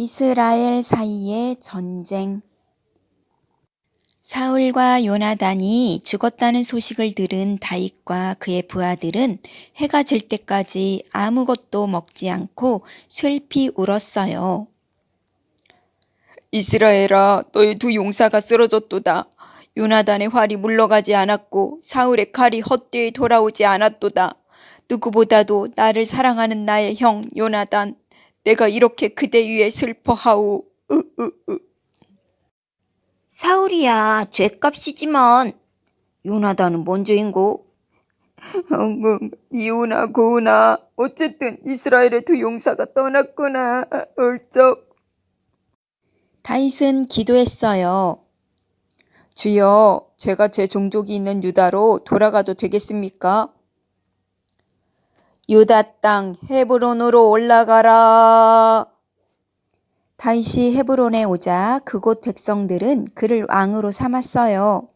이스라엘 사이의 전쟁 사울과 요나단이 죽었다는 소식을 들은 다윗과 그의 부하들은 해가 질 때까지 아무것도 먹지 않고 슬피 울었어요. 이스라엘아, 너의 두 용사가 쓰러졌도다. 요나단의 활이 물러가지 않았고 사울의 칼이 헛되이 돌아오지 않았도다. 누구보다도 나를 사랑하는 나의 형 요나단, 내가 이렇게 그대 위해 슬퍼하오. 으으으. 사울이야, 죗값이지만. 요나단은 먼저인고. 엉엉, 미우나 고우나. 어쨌든 이스라엘의 두 용사가 떠났구나. 얼쩍. 다윗은 기도했어요. 주여, 제가 제 종족이 있는 유다로 돌아가도 되겠습니까? 유다 땅 헤브론으로 올라가라. 다윗이 헤브론에 오자 그곳 백성들은 그를 왕으로 삼았어요.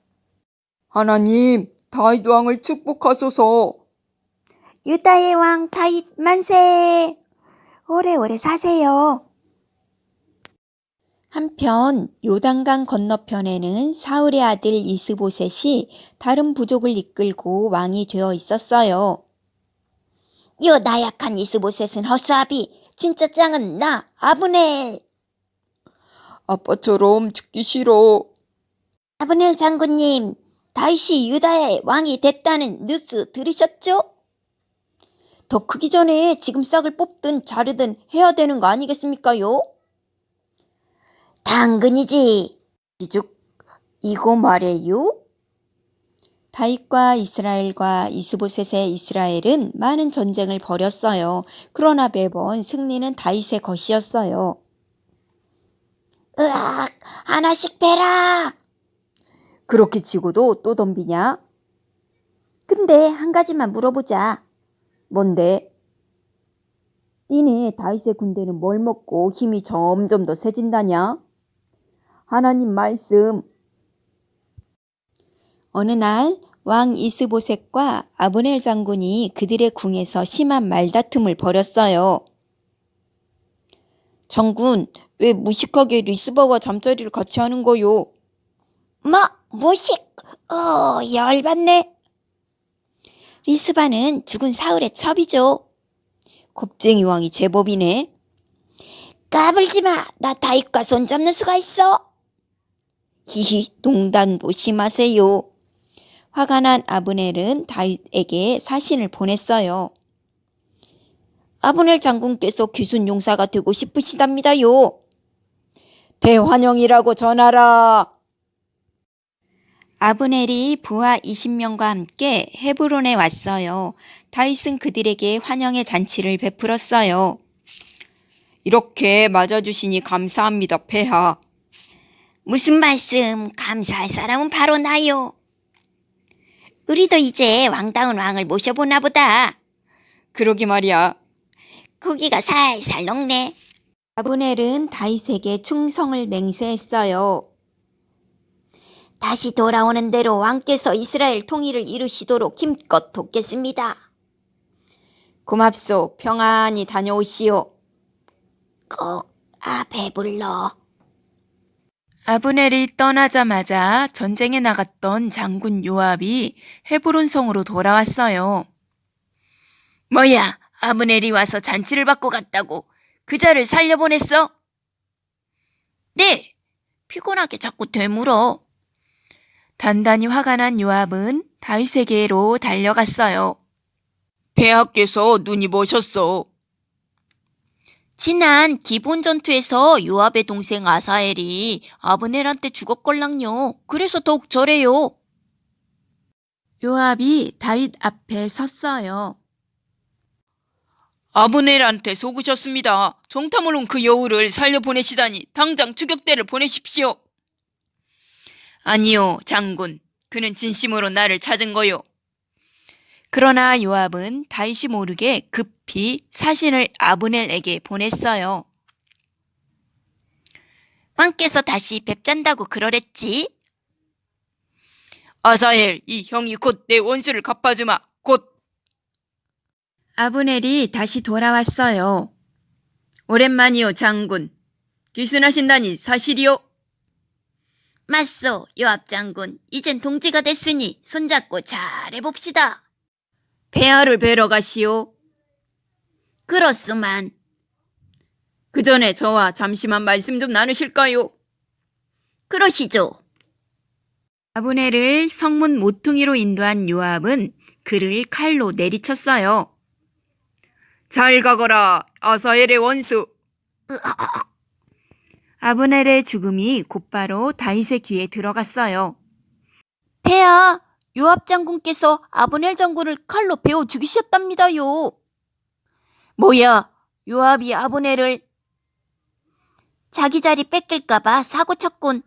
하나님, 다윗 왕을 축복하소서. 유다의 왕 다윗 만세! 오래오래 사세요. 한편 요단강 건너편에는 사울의 아들 이스보셋이 다른 부족을 이끌고 왕이 되어 있었어요. 요 나약한 이스보셋은 허수아비, 진짜 짱은 나, 아브넬. 아빠처럼 죽기 싫어. 아브넬 장군님, 다윗이 유다의 왕이 됐다는 뉴스 들으셨죠? 더 크기 전에 지금 싹을 뽑든 자르든 해야 되는 거 아니겠습니까요? 당근이지. 이죽, 이거 말해요? 다윗과 이스라엘과 이스보셋의 이스라엘은 많은 전쟁을 벌였어요. 그러나 매번 승리는 다윗의 것이었어요. 으악, 하나씩 베라. 그렇게 치고도 또 덤비냐? 근데 한 가지만 물어보자. 뭔데? 니네 다윗의 군대는 뭘 먹고 힘이 점점 더 세진다냐? 하나님 말씀. 어느 날 왕 이스보셋과 아브넬 장군이 그들의 궁에서 심한 말다툼을 벌였어요. 장군, 왜 무식하게 리스바와 잠자리를 같이 하는 거요? 뭐, 무식. 어, 열받네. 리스바는 죽은 사울의 첩이죠. 겁쟁이 왕이 제법이네. 까불지 마. 나 다윗과 손잡는 수가 있어. 히히, 농담도 심하세요. 화가 난 아브넬은 다윗에게 사신을 보냈어요. 아브넬 장군께서 귀순 용사가 되고 싶으시답니다요. 대환영이라고 전하라. 아브넬이 부하 20명과 함께 헤브론에 왔어요. 다윗은 그들에게 환영의 잔치를 베풀었어요. 이렇게 맞아주시니 감사합니다, 폐하. 무슨 말씀? 감사할 사람은 바로 나요. 우리도 이제 왕다운 왕을 모셔보나 보다. 그러기 말이야. 고기가 살살 녹네. 아브넬은 다윗에게 충성을 맹세했어요. 다시 돌아오는 대로 왕께서 이스라엘 통일을 이루시도록 힘껏 돕겠습니다. 고맙소. 평안히 다녀오시오. 꼭, 아, 배불러. 아브넬이 떠나자마자 전쟁에 나갔던 장군 요압이 헤브론 성으로 돌아왔어요. 뭐야, 아브넬이 와서 잔치를 받고 갔다고 그 자를 살려보냈어? 네, 피곤하게 자꾸 되물어. 단단히 화가 난 요압은 다윗에게로 달려갔어요. 폐하께서 눈이 머셨어. 지난 기본 전투에서 요압의 동생 아사엘이 아브넬한테 죽었걸랑요. 그래서 더욱 저래요. 요압이 다윗 앞에 섰어요. 아브넬한테 속으셨습니다. 정탐을 온 그 여우를 살려보내시다니 당장 추격대를 보내십시오. 아니요, 장군. 그는 진심으로 나를 찾은 거요. 그러나 요압은 다윗이 모르게 급히 사신을 아브넬에게 보냈어요. 왕께서 다시 뵙잔다고 그러랬지. 아사엘, 이 형이 곧 내 원수를 갚아주마. 곧. 아브넬이 다시 돌아왔어요. 오랜만이요, 장군. 기순하신다니 사실이요? 맞소, 요압 장군. 이젠 동지가 됐으니 손잡고 잘 해봅시다. 폐하를 뵈러 가시오. 그렇소만. 그 전에 저와 잠시만 말씀 좀 나누실까요? 그러시죠. 아브네를 성문 모퉁이로 인도한 요압은 그를 칼로 내리쳤어요. 잘 가거라, 아사엘의 원수. 아브넬의 죽음이 곧바로 다윗의 귀에 들어갔어요. 폐하, 요압 장군께서 아브넬 장군을 칼로 베어 죽이셨답니다요. 뭐야, 요압이 아브넬을 자기 자리 뺏길까봐 사고 쳤군.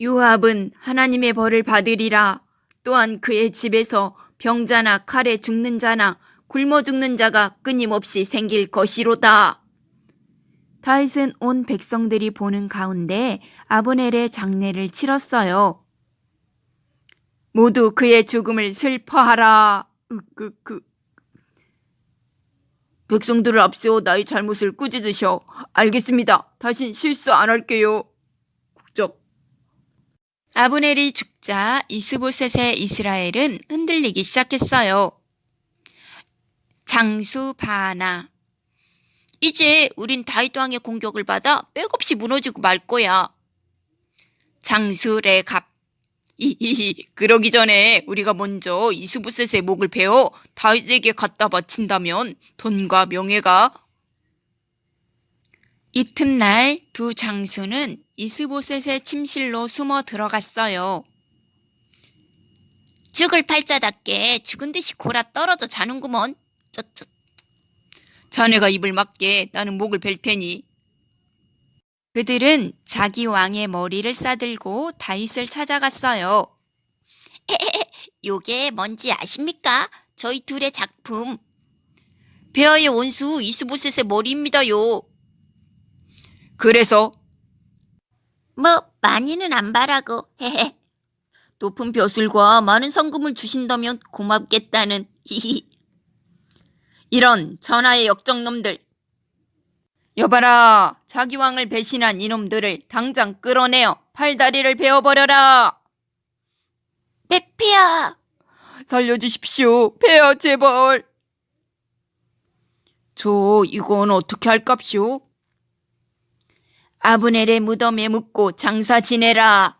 요압은 하나님의 벌을 받으리라. 또한 그의 집에서 병자나 칼에 죽는 자나 굶어 죽는 자가 끊임없이 생길 것이로다. 다윗은 온 백성들이 보는 가운데 아브넬의 장례를 치렀어요. 모두 그의 죽음을 슬퍼하라. 으끄끄. 백성들을 앞세워 나의 잘못을 꾸짖으셔. 알겠습니다. 다신 실수 안 할게요. 국적. 아브넬이 죽자 이스보셋의 이스라엘은 흔들리기 시작했어요. 장수 바나 이제 우린 다윗 왕의 공격을 받아 백없이 무너지고 말 거야. 장수 레갑 이히히. 그러기 전에 우리가 먼저 이스보셋의 목을 베어 다윗에게 갖다 바친다면 돈과 명예가 이튿날 두 장수는 이스보셋의 침실로 숨어 들어갔어요. 죽을 팔자답게 죽은 듯이 골아 떨어져 자는구먼. 쩌쩌. 자네가 입을 맞게 나는 목을 벨 테니 그들은 자기 왕의 머리를 싸들고 다윗을 찾아갔어요. 요게 뭔지 아십니까? 저희 둘의 작품. 베어의 원수 이스보셋의 머리입니다요. 그래서 뭐 많이는 안 바라고. 헤헤. 높은 벼슬과 많은 상금을 주신다면 고맙겠다는 히히. 이런 전하의 역정놈들 여봐라 자기 왕을 배신한 이놈들을 당장 끌어내어 팔다리를 베어버려라 백피야. 살려주십시오 폐하 제발 저 이건 어떻게 할깝시오? 아브넬의 무덤에 묻고 장사 지내라